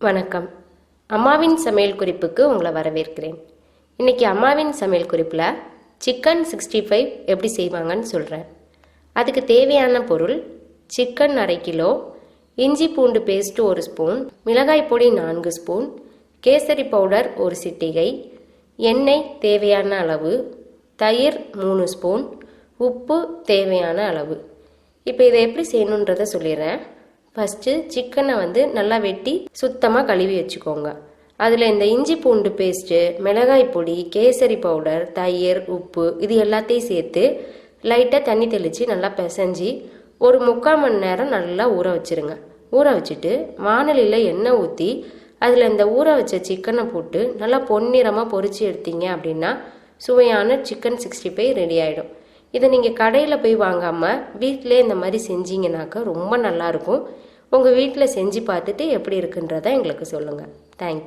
வணக்கம். அம்மாவின் சமையல் குறிப்புக்கு உங்களை வரவேற்கிறேன். இன்னைக்கு அம்மாவின் சமையல் குறிப்பில் சிக்கன் சிக்ஸ்டி ஃபைவ் எப்படி செய்வாங்கன்னு சொல்கிறேன் அதுக்கு தேவையான பொருள் சிக்கன் அரை கிலோ இஞ்சி பூண்டு பேஸ்ட் ஒரு ஸ்பூன் மிளகாய் பொடி நான்கு ஸ்பூன் கேசரி பவுடர் ஒரு சிட்டிகை எண்ணெய் தேவையான அளவு தயிர் மூணு ஸ்பூன் உப்பு தேவையான அளவு. இப்போ இதை எப்படி செய்யணுன்றதை சொல்லிடுறேன். ஃபஸ்ட்டு சிக்கனை வந்து நல்லா வெட்டி சுத்தமாக கழுவி வச்சுக்கோங்க. அதில் இந்த இஞ்சி பூண்டு பேஸ்ட்டு மிளகாய் பொடி கேசரி பவுடர் தயிர் உப்பு இது எல்லாத்தையும் சேர்த்து லைட்டாக தண்ணி தெளித்து நல்லா பிசைஞ்சி ஒரு முக்கால் மணி நேரம் நல்லா ஊற வச்சிருங்க. ஊற வச்சுட்டு வானலியில் எண்ணெய் ஊற்றி அதில் இந்த ஊற வச்ச சிக்கனை போட்டு நல்லா பொன்னிறமாக பொறிச்சு எடுத்தீங்க அப்படின்னா சுவையான சிக்கன் சிக்ஸ்டி ஃபைவ் ரெடி ஆகிடும் இதை நீங்கள் கடையில் போய் வாங்காமல் வீட்டிலே இந்த மாதிரி செஞ்சீங்கனாக்கா ரொம்ப நல்லாயிருக்கும் உங்கள் வீட்டில் செஞ்சு பார்த்துட்டு எப்படி இருக்குன்றதை எங்களுக்கு சொல்லுங்கள் தேங்க்யூ